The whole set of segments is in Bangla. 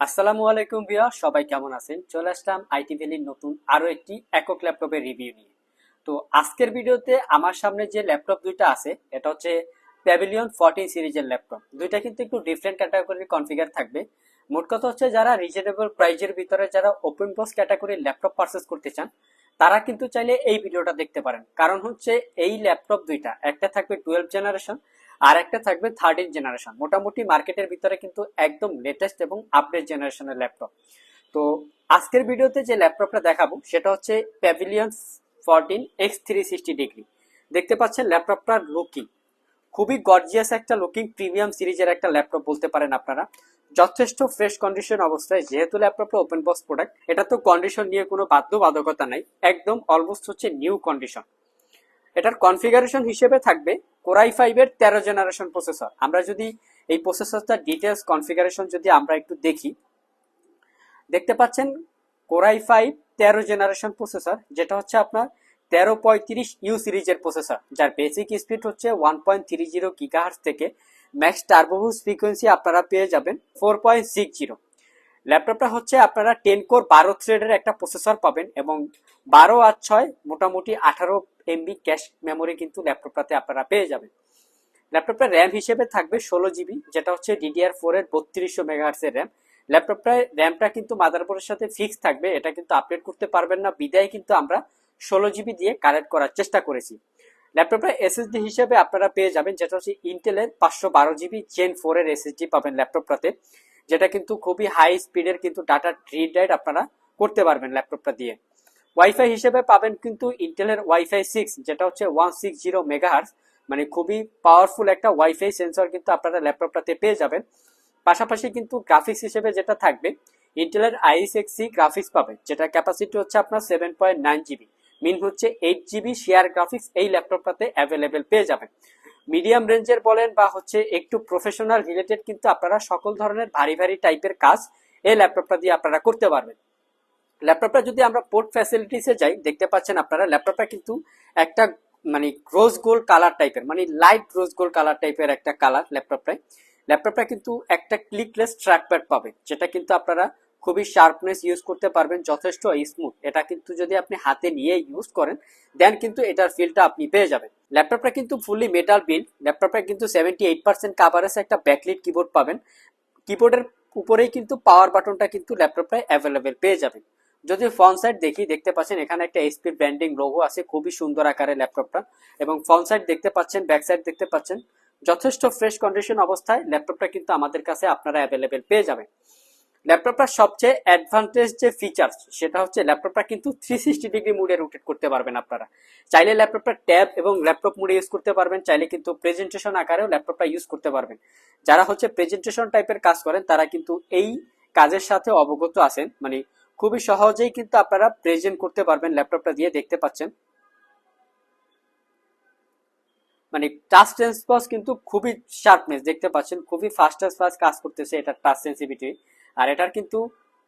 আসসালামু আলাইকুম ভিয়া, সবাই কেমন আছেন? চলে আসলাম আইটি ভ্যালির নতুন আরও একটি একক ল্যাপটপের রিভিউ নিয়ে। তো আজকের ভিডিওতে আমার সামনে যে ল্যাপটপ দুইটা আছে, এটা হচ্ছে প্যাভিলিয়ন ফোরটিন সিরিজের ল্যাপটপ। দুইটা কিন্তু একটু ডিফারেন্ট ক্যাটাগরির কনফিগার থাকবে। মোট কথা হচ্ছে যারা রিজনেবল প্রাইজের ভিতরে যারা ওপেন বক্স ক্যাটাগরির ল্যাপটপ পারচেস করতে চান, তারা কিন্তু চাইলে এই ভিডিওটা দেখতে পারেন। কারণ হচ্ছে এই ল্যাপটপ দুইটা, একটা থাকবে টুয়েলভ জেনারেশন আর একটা থাকবে থার্টিন জেনারেশন মোটামুটি মার্কেটের ভিতরে কিন্তু একদম লেটেস্ট এবং আপডেট জেনারেশনের ল্যাপটপ তো আজকের ভিডিওতে যে ল্যাপটপটা দেখাবো, সেটা হচ্ছে pavilion fourteen x three sixty degree দেখতে পাচ্ছেন ল্যাপটপটার লুকিং খুবই গর্জিয়াস একটা লুকিং প্রিমিয়াম সিরিজের একটা ল্যাপটপ বলতে পারেন আপনারা। যথেষ্ট ফ্রেশ কন্ডিশন অবস্থায়, যেহেতু ল্যাপটপটা ওপেন বক্স প্রোডাক্ট এটা তো কন্ডিশন নিয়ে কোনো বাধ্যবাধকতা নাই। একদম অলমোস্ট হচ্ছে নিউ কন্ডিশন এটার কনফিগারেশন হিসেবে থাকবে কোরাই ফাইভের তেরো জেনারেশন প্রসেসর। আমরা যদি এই প্রসেসরটার ডিটেলস কনফিগারেশন যদি আমরা একটু দেখি, দেখতে পাচ্ছেন কোরাই ফাইভ তেরো জেনারেশন প্রসেসর, যেটা হচ্ছে আপনার তেরো পঁয়ত্রিশ ইউ সিরিজের প্রসেসর, যার বেসিক স্পিড হচ্ছে one point three zero gigahertz থেকে ম্যাক্স টার্বোবুস ফ্রিকোয়েন্সি আপনারা পেয়ে যাবেন ফোর পয়েন্ট সিক্স জিরো ল্যাপটপটা হচ্ছে আপনারা টেন কোর বারো থ্রেডের একটা প্রসেসর পাবেন এবং বারো আর ছয় মোটামুটি আঠারো এমবি ক্যাশ মেমোরি কিন্তু ল্যাপটপটাতে আপনারা পেয়ে যাবেন। ল্যাপটপটা র্যাম হিসেবে থাকবে ষোলো জিবি যেটা হচ্ছে ডিডিআর ফোর এর বত্রিশশো মেগাহার্সের র্যাম ল্যাপটপটায় র্যামটা কিন্তু মাদারবোর্ডের সাথে ফিক্স থাকবে, এটা কিন্তু আপডেট করতে পারবেন না। বিদায় কিন্তু আমরা ষোলো জিবি দিয়ে কানেক্ট করার চেষ্টা করেছি। ল্যাপটপটা এসএসডি হিসেবে আপনারা পেয়ে যাবেন, যেটা হচ্ছে ইন্টেলের পাঁচশো বারো জিবি জেন ফোর এর এসএসডি পাবেন ল্যাপটপটাতে যেটা কিন্তু খুবই হাই স্পিডের কিন্তু ডাটা রিড রাইট আপনারা করতে পারবেন ল্যাপটপটা দিয়ে। ওয়াইফাই হিসেবে পাবেন কিন্তু ইন্টেলের ওয়াইফাই সিক্স যেটা হচ্ছে ওয়ান সিক্স জিরো মেগাহার্স মানে খুবই পাওয়ারফুল একটা ওয়াইফাই সেন্সর কিন্তু আপনারা ল্যাপটপটাতে পেয়ে যাবেন। পাশাপাশি কিন্তু গ্রাফিক্স হিসেবে যেটা থাকবে ইন্টেলের আইএস এক্সি গ্রাফিক্স পাবেন যেটা ক্যাপাসিটি হচ্ছে আপনার seven point nine GB mean হচ্ছে এইট জিবি শেয়ার গ্রাফিক্স এই ল্যাপটপটাতে অ্যাভেলেবেল পেয়ে যাবেন। মিডিয়াম রেঞ্জের বলেন বা হচ্ছে একটু প্রফেশনাল রিলেটেড কিন্তু আপনারা সকল ধরনের ভারী ভারী টাইপের কাজ এই ল্যাপটপটা দিয়ে আপনারা করতে পারবেন। ল্যাপটপটা যদি আমরা পোর্ট ফ্যাসিলিটিসে যাই, দেখতে পাচ্ছেন আপনারা, ল্যাপটপটা কিন্তু একটা মানে রোজ গোল্ড কালার টাইপের মানে লাইট রোজ গোল্ড কালার টাইপের একটা কালার ল্যাপটপটায়। ল্যাপটপটা কিন্তু একটা ক্লিকলেস ট্র্যাকপ্যাড পাবে, যেটা কিন্তু আপনারা খুবই শার্পনেস ইউজ করতে পারবেন, যথেষ্ট স্মুথ এটা কিন্তু যদি আপনি হাতে নিয়ে ইউজ করেন দেন কিন্তু এটার ফিলটা আপনি পেয়ে যাবেন। ল্যাপটপটা কিন্তু ফুললি মেটাল বিল্ড ল্যাপটপটা কিন্তু সেভেন্টি এইট পার্সেন্ট কাভারেজ একটা ব্যাকলিট কিবোর্ড পাবেন। কিবোর্ডের উপরেই কিন্তু পাওয়ার বাটনটা কিন্তু ল্যাপটপটায় অ্যাভেলেবেল পেয়ে যাবেন। যদি ফ্রন্ট সাইড দেখি দেখতে পাচ্ছেন, এখানে একটা এসপি ব্র্যান্ডিং লোগো আছে, খুবই সুন্দর আকারে ল্যাপটপটা এবং ফ্রন্ট সাইড দেখতে পাচ্ছেন ব্যাক সাইড দেখতে পাচ্ছেন, যথেষ্ট ফ্রেশ কন্ডিশন অবস্থায় ল্যাপটপটা কিন্তু আমাদের কাছে আপনারা অ্যাভেলেবেল পেয়ে যাবেন। ল্যাপটপটার সবচেয়ে অ্যাডভান্টেজ যে ফিচার্স সেটা হচ্ছে ল্যাপটপটা কিন্তু থ্রি সিক্সটি ডিগ্রি মুডে রোটেট করতে পারবেন আপনারা। চাইলে ল্যাপটপটা ট্যাব এবং ল্যাপটপ মুডে ইউজ করতে পারবেন, চাইলে কিন্তু প্রেজেন্টেশন আকারেও ল্যাপটপটা ইউজ করতে পারবেন। যারা হচ্ছে প্রেজেন্টেশন টাইপের কাজ করেন, তারা কিন্তু এই কাজের সাথে অবগত আছেন মানে খুবই সহজেই কিন্তু আপনারা প্রেজেন্ট করতে পারবেন ল্যাপটপটা দিয়ে দেখতে পাচ্ছেন। মানে টাচ রেসপন্স কিন্তু খুবই শার্পনেস দেখতে পাচ্ছেন? খুবই ফাস্ট ফাস্ট কাজ করতেছে এটা টাচ সেন্সিভিটি আর এটার কিন্তু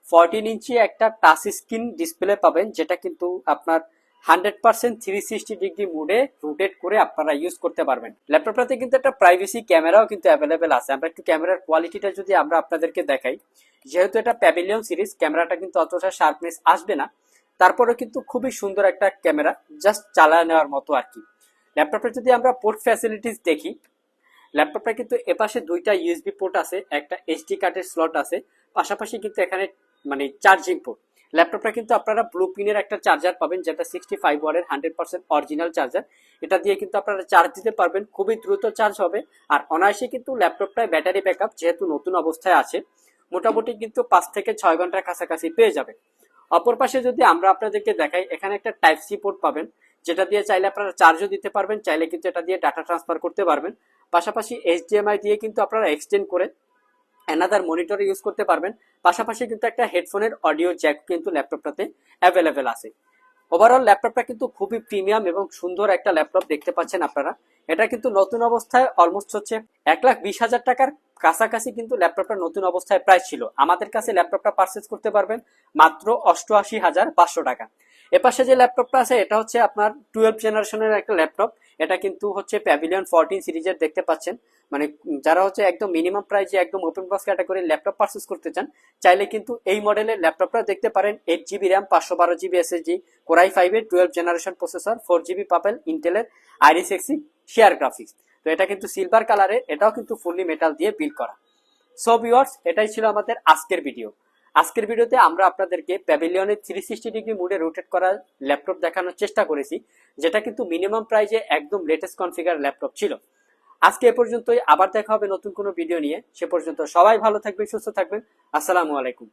ফোরটিন ইঞ্চি একটা টাচ স্ক্রিন ডিসপ্লে পাবেন, যেটা কিন্তু আপনার hundred percent three sixty degree মুডে রোটেট করে আপনারা ইউজ করতে পারবেন। ল্যাপটপটাতে কিন্তু একটা প্রাইভেসি ক্যামেরাও কিন্তু অ্যাভেলেবেল আছে। আমরা একটু ক্যামেরার কোয়ালিটিটা যদি আমরা আপনাদেরকে দেখাই, যেহেতু এটা প্যাভিলিয়ন সিরিজ ক্যামেরাটা কিন্তু অতটা শার্পনেস আসবে না। তারপরেও কিন্তু খুবই সুন্দর একটা ক্যামেরা জাস্ট চালা নেওয়ার মতো আর কি। ল্যাপটপটা যদি আমরা পোর্ট ফ্যাসিলিটিস দেখি ল্যাপটপটা কিন্তু এপাশে দুইটা ইউএসবি পোর্ট আছে, একটা এইচডি কার্ডের স্লট আছে, পাশাপাশি কিন্তু এখানে মানে চার্জিং পোর্ট ল্যাপটপটা কিন্তু আপনারা ব্লু পিনের একটা চার্জার পাবেন, যেটা সিক্সটি ফাইভ ওয়ার্ডের হান্ড্রেড পার্সেন্ট অরিজিনাল চার্জার এটা দিয়ে কিন্তু আপনারা চার্জ দিতে পারবেন, খুবই দ্রুত চার্জ হবে। আর অনায়াসে কিন্তু ল্যাপটপটায় ব্যাটারি ব্যাকআপ যেহেতু নতুন অবস্থায় আছে, মোটামুটি কিন্তু পাঁচ থেকে ছয় ঘণ্টার কাছাকাছি পেয়ে যাবে। অপর পাশে যদি আমরা আপনাদেরকে দেখাই, এখানে একটা টাইপ সি পোর্ট পাবেন, যেটা দিয়ে চাইলে আপনারা চার্জও দিতে পারবেন, চাইলে কিন্তু এটা দিয়ে ডাটা ট্রান্সফার করতে পারবেন। পাশাপাশি এইচডিএমআই দিয়ে কিন্তু আপনারা এক্সটেন্ড করে অ্যানাদার মনিটর ইউজ করতে পারবেন। পাশাপাশি কিন্তু একটা হেডফোনের অডিও জ্যাক কিন্তু ল্যাপটপটাতে অ্যাভেলেবেল আছে। ওভারঅল ল্যাপটপটা কিন্তু খুবই প্রিমিয়াম এবং সুন্দর একটা ল্যাপটপ দেখতে পাচ্ছেন আপনারা। এটা কিন্তু নতুন অবস্থায় অলমোস্ট হচ্ছে এক লাখ বিশ হাজার টাকার কাছাকাছি কিন্তু ল্যাপটপটা নতুন অবস্থায় প্রায় ছিল। আমাদের কাছে ল্যাপটপটা পারচেস করতে পারবেন মাত্র অষ্টআশি হাজার পাঁচশো টাকা। এপাশে যে ল্যাপটপটা আছে, এটা হচ্ছে আপনার টুয়েলভ জেনারেশনের একটা ল্যাপটপ। এটা কিন্তু হচ্ছে প্যাভিলিয়ন ফোরটিন সিরিজের দেখতে পাচ্ছেন। মানে যারা হচ্ছে একদম মিনিমাম প্রাইসে একদম ওপেন বক্স ক্যাটাগরির ল্যাপটপ পারচেস করতে চান, চাইলে কিন্তু এই মডেলের ল্যাপটপটা দেখতে পারেন এইট জিবি র্যাম পাঁচশো বারো জিবি এসএসডি কোরাই ফাইভের twelve generation processor four GB Pavel ইন্টেলের আইরিস এক্সি শেয়ার গ্রাফিক্স তো এটা কিন্তু সিলভার কালারের এটাও কিন্তু ফুললি মেটাল দিয়ে বিল করা। সো ভিউয়ার্স এটাই ছিল আমাদের আজকের ভিডিও আজকের ভিডিওতে আমরা আপনাদেরকে প্যাভিলিয়নের থ্রি সিক্সটি ডিগ্রি মুডে রোটেট করা ল্যাপটপ দেখানোর চেষ্টা করেছি, যেটা কিন্তু মিনিমাম প্রাইজে একদম লেটেস্ট কনফিগার ল্যাপটপ ছিল। আজকে এ পর্যন্তই, আবার দেখা হবে নতুন কোনো ভিডিও নিয়ে। সে পর্যন্ত সবাই ভালো থাকবে সুস্থ থাকবেন। আসসালামু আলাইকুম।